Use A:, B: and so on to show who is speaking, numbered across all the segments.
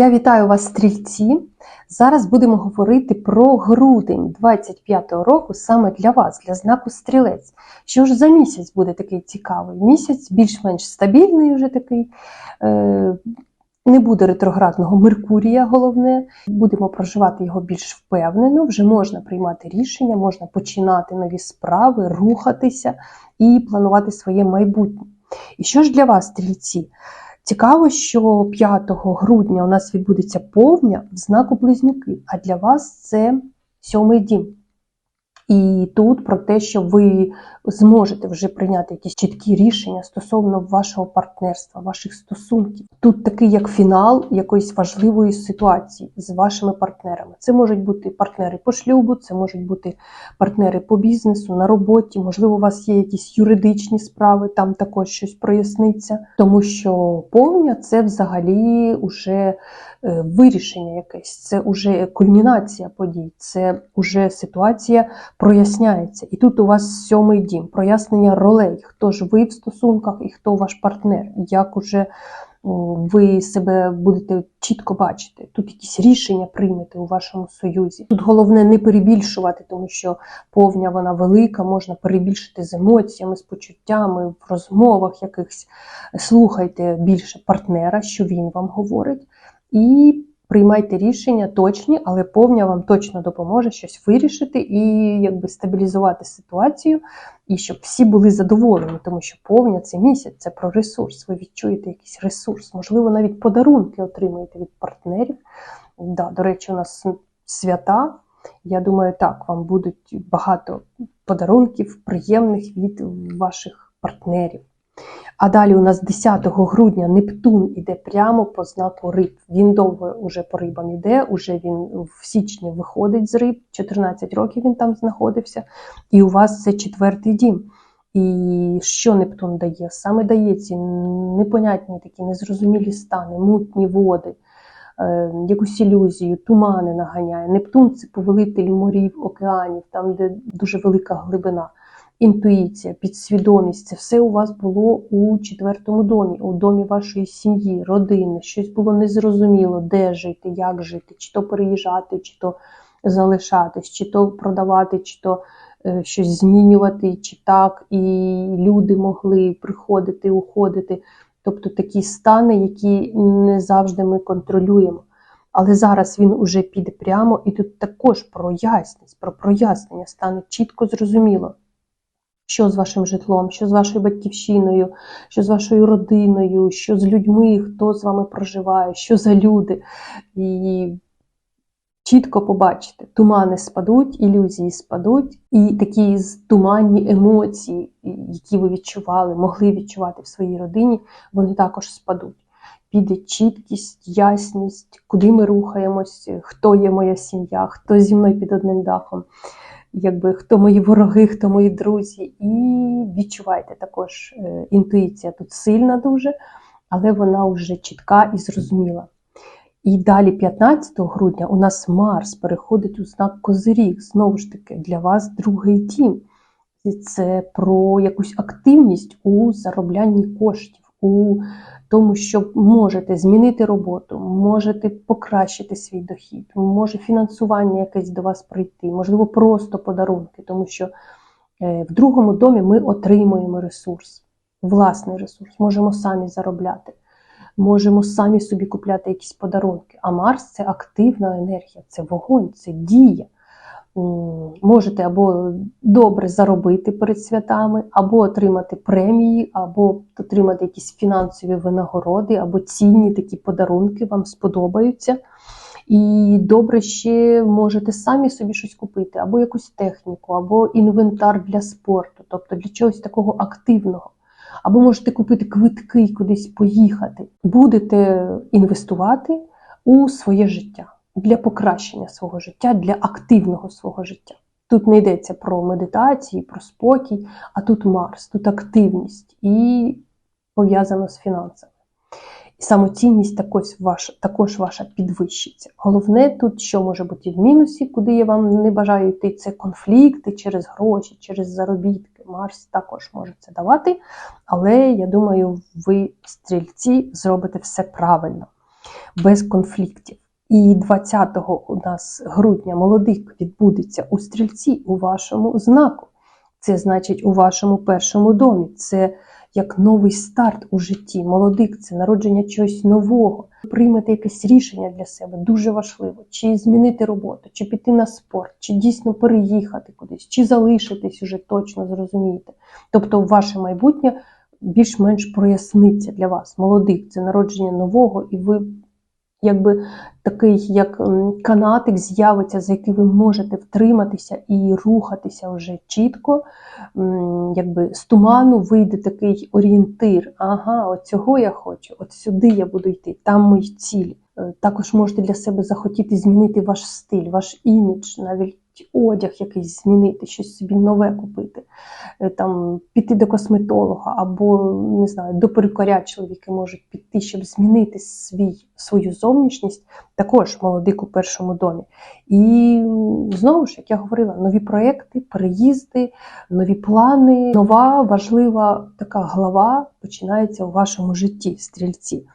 A: Я вітаю вас, стрільці. Зараз будемо говорити про грудень 25-го року саме для вас, для знаку стрілець. Що ж за місяць буде такий цікавий? Місяць більш-менш стабільний, вже такий. Е, Не буде ретроградного Меркурія, головне. Будемо проживати його більш впевнено. Вже можна приймати рішення, можна починати нові справи, рухатися і планувати своє майбутнє. І що ж для вас, стрільці? Цікаво, що 5 грудня у нас відбудеться повня в знаку близнюки, а для вас це сьомий дім. І тут про те, що ви зможете вже прийняти якісь чіткі рішення стосовно вашого партнерства, ваших стосунків. Тут такий як фінал якоїсь важливої ситуації з вашими партнерами. Це можуть бути партнери по шлюбу, це можуть бути партнери по бізнесу, на роботі. Можливо, у вас є якісь юридичні справи, там також щось проясниться. Тому що повня це взагалі уже вирішення якесь, це уже кульмінація подій, це уже ситуація проясняється. І тут у вас сьомий дім, прояснення ролей, хто ж ви в стосунках і хто ваш партнер, як уже ви себе будете чітко бачити. Тут якісь рішення приймете у вашому союзі. Тут головне не перебільшувати, тому що повня вона велика, можна перебільшити з емоціями, з почуттями, в розмовах якихось. Слухайте більше партнера, що він вам говорить. І приймайте рішення точні, але повня вам точно допоможе щось вирішити і якби стабілізувати ситуацію, і щоб всі були задоволені, тому що повня це місяць, це про ресурс. Ви відчуєте якийсь ресурс, можливо, навіть подарунки отримаєте від партнерів. Да, до речі, у нас свята. Я думаю, так, вам будуть багато подарунків, приємних від ваших партнерів. А далі у нас 10 грудня Нептун іде прямо по знаку риб. Він довго уже по рибам іде, уже він в січні виходить з риб, 14 років він там знаходився, і у вас це четвертий дім. І що Нептун дає? Саме дає ці непонятні такі незрозумілі стани, мутні води, е, якусь ілюзію, тумани наганяє. Нептун це повелитель морів, океанів, там, де дуже велика глибина інтуїція, підсвідомість це все у вас було у четвертому домі, у домі вашої сім'ї, родини. Щось було незрозуміло, де жити, як жити, чи то переїжджати, чи то залишатись, чи то продавати, чи то е, щось змінювати, чи так, і люди могли приходити, уходити. Тобто такі стани, які не завжди ми контролюємо. Але зараз він уже піде прямо, і тут також про ясність, про прояснення стане чітко зрозуміло що з вашим житлом, що з вашою батьківщиною, що з вашою родиною, що з людьми, хто з вами проживає, що за люди. І чітко побачите, тумани спадуть, ілюзії спадуть, і такі туманні емоції, які ви відчували, могли відчувати в своїй родині, вони також спадуть. Піде чіткість, ясність, куди ми рухаємось, хто є моя сім'я, хто зі мною під одним дахом якби хто мої вороги, хто мої друзі. І відчувайте також е, інтуїція тут сильна дуже, але вона вже чітка і зрозуміла. І далі, 15 грудня, у нас Марс переходить у знак Козиріг. Знову ж таки, для вас другий дім. Це про якусь активність у зароблянні коштів, у тому, що можете змінити роботу, можете покращити свій дохід, може фінансування якесь до вас прийти, можливо, просто подарунки, тому що е, в другому домі ми отримуємо ресурс, власний ресурс, можемо самі заробляти, можемо самі собі купляти якісь подарунки. А Марс це активна енергія, це вогонь, це дія можете або добре заробити перед святами, або отримати премії, або отримати якісь фінансові винагороди, або цінні такі подарунки вам сподобаються. І добре ще можете самі собі щось купити, або якусь техніку, або інвентар для спорту, тобто для чогось такого активного. Або можете купити квитки кудись поїхати. Будете інвестувати у своє життя для покращення свого життя, для активного свого життя. Тут не йдеться про медитації, про спокій, а тут Марс, тут активність і пов'язано з фінансами. І самоцінність також ваша, також ваша підвищиться. Головне тут, що може бути в мінусі, куди я вам не бажаю йти, це конфлікти через гроші, через заробітки. Марс також може це давати, але я думаю, ви, стрільці, зробите все правильно. без конфліктів. І 20 у нас грудня молодик відбудеться у стрільці у вашому знаку. Це значить у вашому першому домі. Це як новий старт у житті. Молодик це народження чогось нового. Приймете якесь рішення для себе дуже важливо, чи змінити роботу, чи піти на спорт, чи дійсно переїхати кудись, чи залишитись уже точно зрозумієте. Тобто, ваше майбутнє більш-менш проясниться для вас. Молодик це народження нового, і ви якби такий як канатик з'явиться, за який ви можете втриматися і рухатися вже чітко. Якби з туману вийде такий орієнтир. Ага, от цього я хочу, от сюди я буду йти, там мої цілі. Е, Також можете для себе захотіти змінити ваш стиль, ваш імідж, навіть одяг якийсь змінити, щось собі нове купити, Е, там піти до косметолога або не знаю, до перукаря чоловіки можуть піти, щоб змінити свій, свою зовнішність. Також молодик у першому домі. І знову ж, як я говорила, нові проекти, переїзди, нові плани, нова важлива така глава починається у вашому житті, стрільці.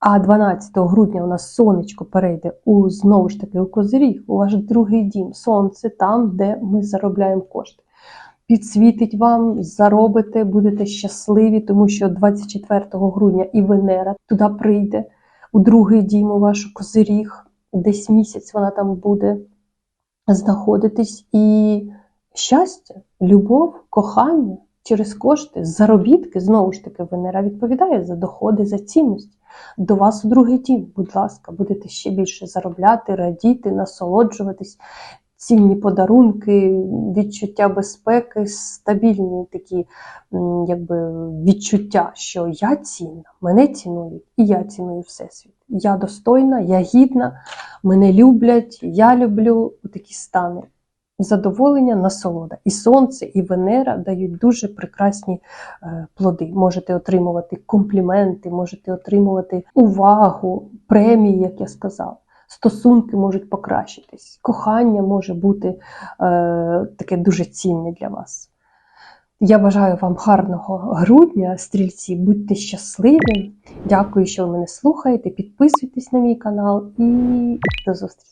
A: А 12 грудня у нас сонечко перейде у знову ж таки у козиріг, у ваш другий дім. Сонце там, де ми заробляємо кошти. Підсвітить вам, заробите, будете щасливі, тому що 24 грудня і Венера туди прийде у другий дім, у ваш козиріг. Десь місяць вона там буде знаходитись. І щастя, любов, кохання через кошти, заробітки, знову ж таки, Венера відповідає за доходи, за цінності. До вас у другий дім, будь ласка, будете ще більше заробляти, радіти, насолоджуватись. Цінні подарунки, відчуття безпеки, стабільні такі якби, відчуття, що я цінна, мене цінують, і я ціную всесвіт. Я достойна, я гідна, мене люблять, я люблю такі стани. Задоволення, насолода. І сонце, і Венера дають дуже прекрасні е, плоди. Можете отримувати компліменти, можете отримувати увагу, премії, як я сказала. Стосунки можуть покращитись, кохання може бути е, таке дуже цінне для вас. Я бажаю вам гарного грудня, стрільці, будьте щасливі. Дякую, що ви мене слухаєте. Підписуйтесь на мій канал і до зустрічі!